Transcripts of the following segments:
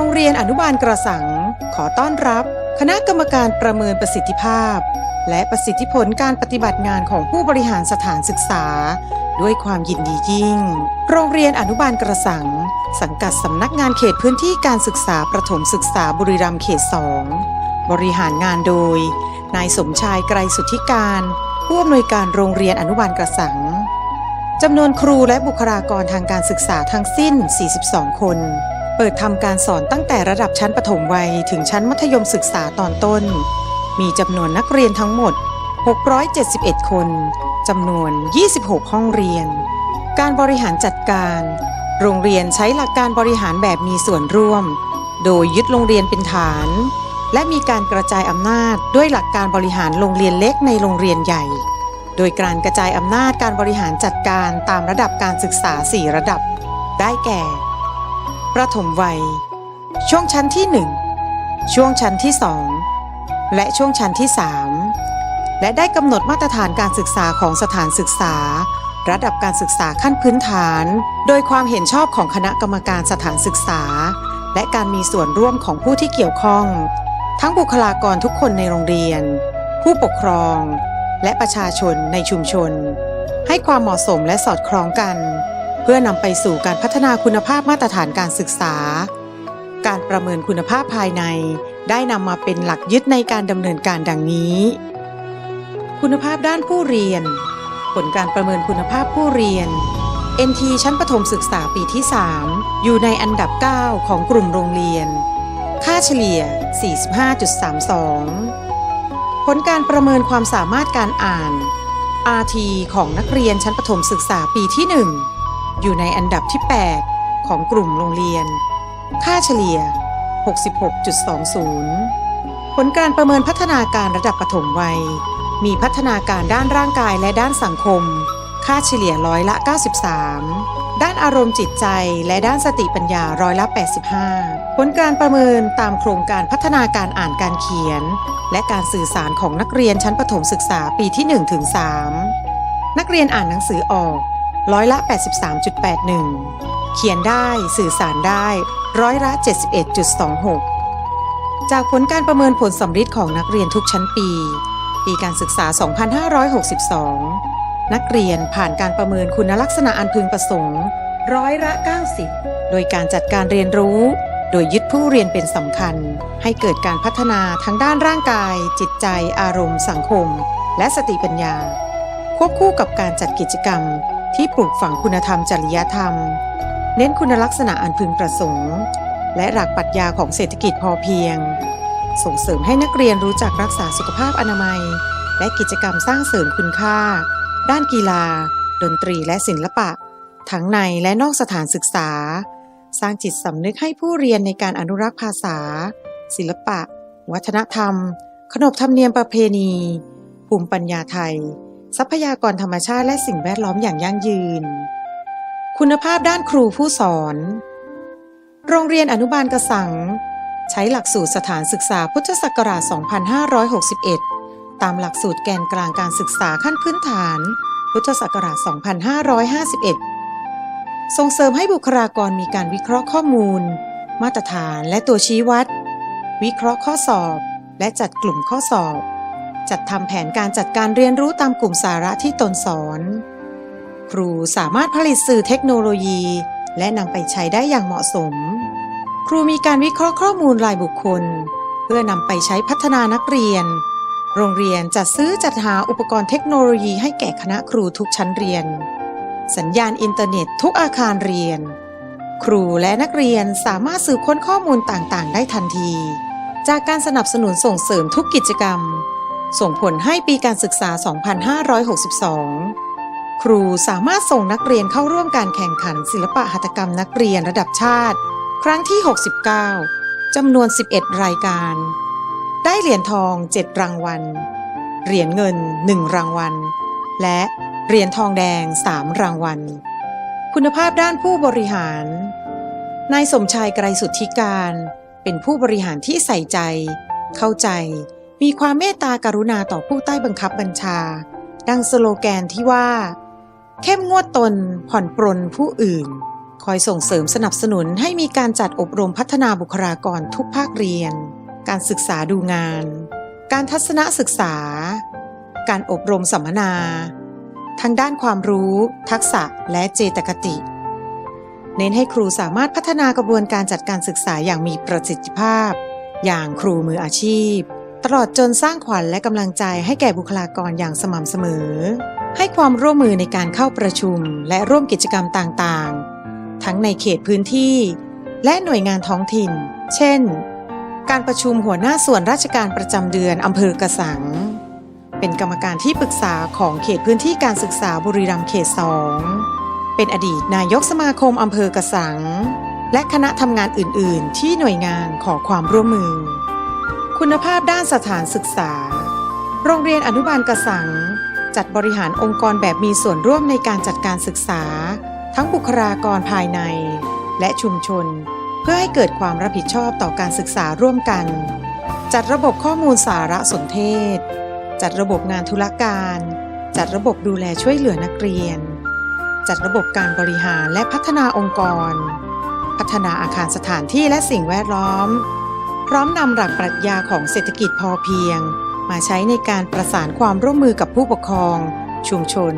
โรงเรียนอนุบาลกระสัง ขอต้อนรับ คณะกรรมการประเมินประสิทธิภาพ และประสิทธิผลการปฏิบัติงานของผู้บริหารสถานศึกษา ด้วยความยินดียิ่ง โรงเรียนอนุบาลกระสัง สังกัดสำนักงานเขตพื้นที่การศึกษาประถมศึกษาบุรีรัมย์เขตสองบริหารงานโดย นายสมชายไกรสุทธิการ ผู้อำนวยการโรงเรียนอนุบาลกระสังจำนวนครูและบุคลากรทางการศึกษาทั้งสิ้น 42 คน เปิดทำการสอนตั้งแต่ระดับชั้นประถมวัยถึงชั้นมัธยมศึกษาตอนต้น มีจำนวนนักเรียนทั้งหมด 671 คนจำนวน 26 ห้องเรียน การบริหารจัดการ โรงเรียนใช้หลักการบริหารแบบมีส่วนร่วม โดยยึดโรงเรียนเป็นฐาน และมีการกระจายอำนาจด้วยหลักการบริหารโรงเรียนเล็กในโรงเรียนใหญ่ โดยการกระจายอำนาจการบริหารจัดการตามระดับการศึกษา 4 ระดับ ได้แก่ ประถมวัย ช่วงชั้นที่ 1 ช่วงชั้นที่ 2 และช่วงชั้นที่ 3 และได้กำหนดมาตรฐานการศึกษาของสถานศึกษา ระดับการศึกษาขั้นพื้นฐาน โดยความเห็นชอบของคณะกรรมการสถานศึกษา และการมีส่วนร่วมของผู้ที่เกี่ยวข้อง ทั้งบุคลากรทุกคนในโรงเรียน ผู้ปกครอง และประชาชนในชุมชน ให้ความเหมาะสมและสอดคล้องกัน พื่อนำไปสู่การพัฒนาคุณภาพมาตรฐานการศึกษา การประเมินคุณภาพภายใน ได้นำมาเป็นหลักยึดในการดำเนินการดังนี้ คุณภาพด้านผู้เรียน ผลการประเมินคุณภาพผู้เรียน NT ชั้นประถมศึกษาปีที่ 3 อยู่ในอันดับ 9 ของกลุ่มโรงเรียน ค่าเฉลี่ย 45.32 ผลการประเมินความสามารถการอ่าน RT ของนักเรียนชั้นประถมศึกษาปีที่ 1 อยู่ในอันดับที่ 8 ของกลุ่มโรงเรียน ค่าเฉลี่ย 66.20 ผลการประเมินพัฒนาการระดับปฐมวัย มีพัฒนาการด้านร่างกายและด้านสังคม ค่าเฉลี่ยร้อยละ 93 ด้านอารมณ์จิตใจและด้านสติปัญญาร้อยละ 85 ผลการประเมินตามโครงการพัฒนาการอ่านการเขียน และการสื่อสารของนักเรียนชั้นประถมศึกษาปีที่1ถึง3นักเรียนอ่านหนังสือออก ร้อยละ 83.81 เขียนได้สื่อสารได้ร้อยละ 71.26 จากผลการประเมินผลสำฤทธิ์ของนักเรียนทุกชั้นปี ปีการศึกษา 2562 นักเรียนผ่านการประเมินคุณลักษณะอันพึงประสงค์ร้อยละ 90 โดยการจัดการเรียนรู้ โดยยึดผู้เรียนเป็นสำคัญ ให้เกิดการพัฒนาทั้งด้านร่างกาย จิตใจ อารมณ์ สังคม และสติปัญญา ควบคู่กับการจัดกิจกรรม ที่ปลูกฝังคุณธรรมจริยธรรม เน้นคุณลักษณะอันพึงประสงค์ และหลักปรัชญาของเศรษฐกิจพอเพียง ส่งเสริมให้นักเรียนรู้จักรักษาสุขภาพอนามัย และกิจกรรมสร้างเสริมคุณค่า ด้านกีฬา ดนตรีและศิลปะ ทั้งในและนอกสถานศึกษา สร้างจิตสำนึกให้ผู้เรียนในการอนุรักษ์ภาษา ศิลปะ วัฒนธรรม ขนบธรรมเนียมประเพณี ภูมิปัญญาไทย ทรัพยากรธรรมชาติและสิ่งแวดล้อมอย่างยั่งยืน คุณภาพด้านครูผู้สอน โรงเรียนอนุบาลกระสัง ใช้หลักสูตรสถานศึกษาพุทธศักราช 2561 ตามหลักสูตรแกนกลางการศึกษาขั้นพื้นฐาน พุทธศักราช 2551 ส่งเสริมให้บุคลากรมีการวิเคราะห์ข้อมูล มาตรฐานและตัวชี้วัด วิเคราะห์ข้อสอบ และจัดกลุ่มข้อสอบ จัดทำแผนการจัดการเรียนรู้ตามกลุ่มสาระที่ตนสอน ครูสามารถผลิตสื่อเทคโนโลยี และนำไปใช้ได้อย่างเหมาะสม ครูมีการวิเคราะห์ข้อมูลรายบุคคล เพื่อนำไปใช้พัฒนานักเรียน โรงเรียนจัดซื้อจัดหาอุปกรณ์เทคโนโลยีให้แก่คณะครูทุกชั้นเรียน สัญญาณอินเทอร์เน็ตทุกอาคารเรียน ครูและนักเรียนสามารถสืบค้นข้อมูลต่างๆ ได้ทันที จากการสนับสนุนส่งเสริมทุกกิจกรรม ส่งผลให้ปีการศึกษา 2562 ครูสามารถส่งนักเรียนเข้าร่วมการแข่งขันศิลปะหัตถกรรมนักเรียนระดับชาติ ครั้งที่ 69 จำนวน 11 รายการ ได้เหรียญทอง 7 รางวัล เหรียญเงิน 1 รางวัล และเหรียญทองแดง 3 รางวัล คุณภาพด้านผู้บริหาร นายสมชายไกรสุทธิการ เป็นผู้บริหารที่ใส่ใจ เข้าใจ มีความเมตตากรุณาต่อผู้ใต้บังคับบัญชา ดังสโลแกนที่ว่า เข้มงวดตนผ่อนปรนผู้อื่น คอยส่งเสริมสนับสนุนให้มีการจัดอบรมพัฒนาบุคลากรทุกภาคเรียน การศึกษาดูงาน การทัศนศึกษา การอบรมสัมมนาทั้งด้านความรู้ ทักษะและเจตคติ เน้นให้ครูสามารถพัฒนากระบวนการจัดการศึกษาอย่างมีประสิทธิภาพ อย่างครูมืออาชีพ ตลอดจนสร้างขวัญและกำลังใจให้แก่บุคลากรอย่างสม่ำเสมอ ให้ความร่วมมือในการเข้าประชุมและร่วมกิจกรรมต่างๆ ทั้งในเขตพื้นที่ และหน่วยงานท้องถิ่น เช่น การประชุมหัวหน้าส่วนราชการประจำเดือนอำเภอกระสัง เป็นกรรมการที่ปรึกษาของเขตพื้นที่การศึกษาบุรีรัมย์เขตสองเป็นอดีตนายกสมาคมอำเภอกระสัง และคณะทำงานอื่น ๆ ที่หน่วยงานขอความร่วมมือ คุณภาพด้านสถานศึกษา โรงเรียนอนุบาลกระสัง จัดบริหารองค์กรแบบมีส่วนร่วมในการจัดการศึกษา ทั้งบุคลากรภายใน และชุมชน เพื่อให้เกิดความรับผิดชอบต่อการศึกษาร่วมกัน จัดระบบข้อมูลสารสนเทศ จัดระบบงานธุรการ จัดระบบดูแลช่วยเหลือนักเรียน จัดระบบการบริหารและพัฒนาองค์กร พัฒนาอาคารสถานที่และสิ่งแวดล้อม พร้อมนำหลักปรัชญาของเศรษฐกิจพอเพียง มาใช้ในการประสานความร่วมมือกับผู้ปกครอง ชุมชน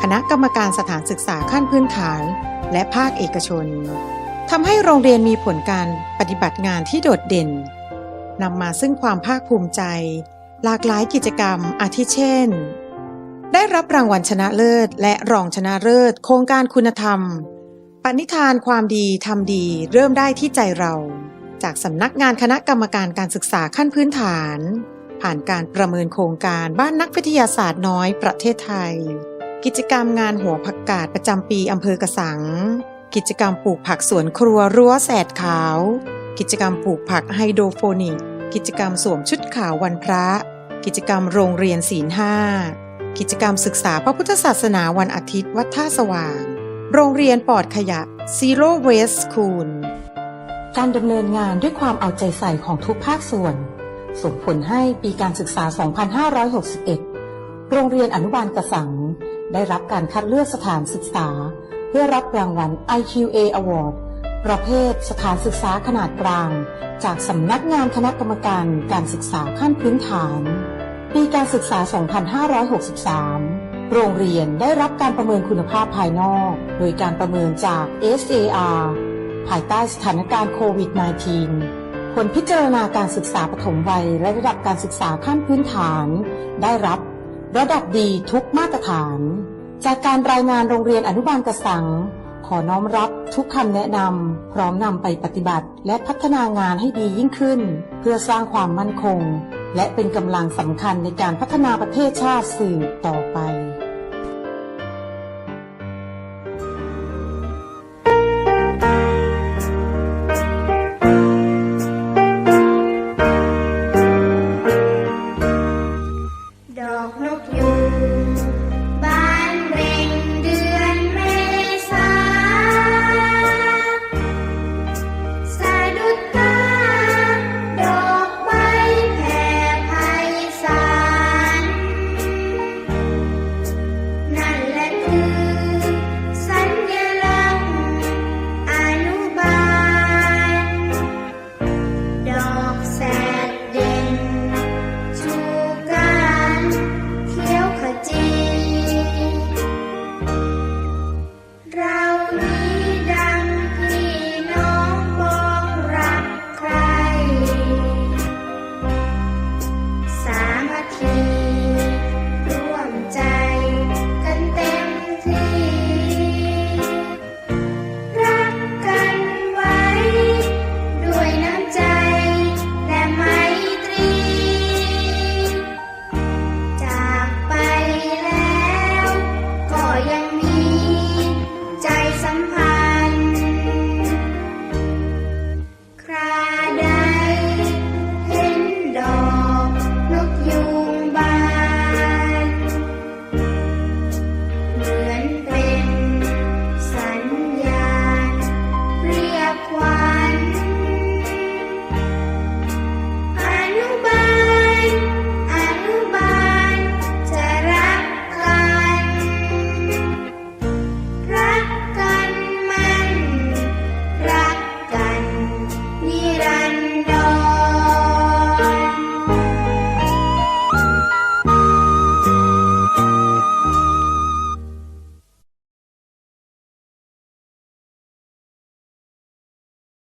คณะกรรมการสถานศึกษาขั้นพื้นฐาน และภาคเอกชนทำให้โรงเรียนมีผลการปฏิบัติงานที่โดดเด่นนำมาซึ่งความภาคภูมิใจ หลากหลายกิจกรรมอาทิเช่น ได้รับรางวัลชนะเลิศ และรองชนะเลิศ โครงการคุณธรรม ปณิธานความดีทำดีเริ่มได้ที่ใจเรา จากสำนักงานคณะกรรมการการศึกษาขั้นพื้นฐาน ผ่านการประเมินโครงการบ้านนักวิทยาศาสตร์น้อยประเทศไทย กิจกรรมงานหัวผักกาดประจำปีอำเภอกระสัง กิจกรรมปลูกผักสวนครัวรั้วแสดขาว กิจกรรมปลูกผักไฮโดรโฟนิก กิจกรรมสวมชุดขาววันพระ กิจกรรมโรงเรียนศีลห้ากิจกรรมศึกษาพระพุทธศาสนาวันอาทิตย์วัดท่าสว่าง โรงเรียนปลอดขยะ Zero Waste School การดำเนินงานด้วยความเอาใจใส่ของทุกภาคส่วน ส่งผลให้ปีการศึกษา 2561 โรงเรียนอนุบาลกระสัง ได้รับการคัดเลือกสถานศึกษา เพื่อรับรางวัล IQA Award ประเภทสถานศึกษาขนาดกลาง จากสำนักงานคณะกรรมการการศึกษาขั้นพื้นฐาน ปีการศึกษา 2563 โรงเรียนได้รับการประเมินคุณภาพภายนอก โดยการประเมินจาก SAR ภายใต้สถานการณ์โควิด -19 ผลพิจารณาการศึกษาปฐมวัยและระดับการศึกษาขั้นพื้นฐาน ได้รับ ระดับดีทุกมาตรฐาน จากการรายงานโรงเรียนอนุบาลกระสัง ขอน้อมรับทุกคำแนะนำพร้อมนำไปปฏิบัติ และพัฒนางานให้ดียิ่งขึ้น เพื่อสร้างความมั่นคง และเป็นกำลังสำคัญในการพัฒนาประเทศชาติสื่อต่อไป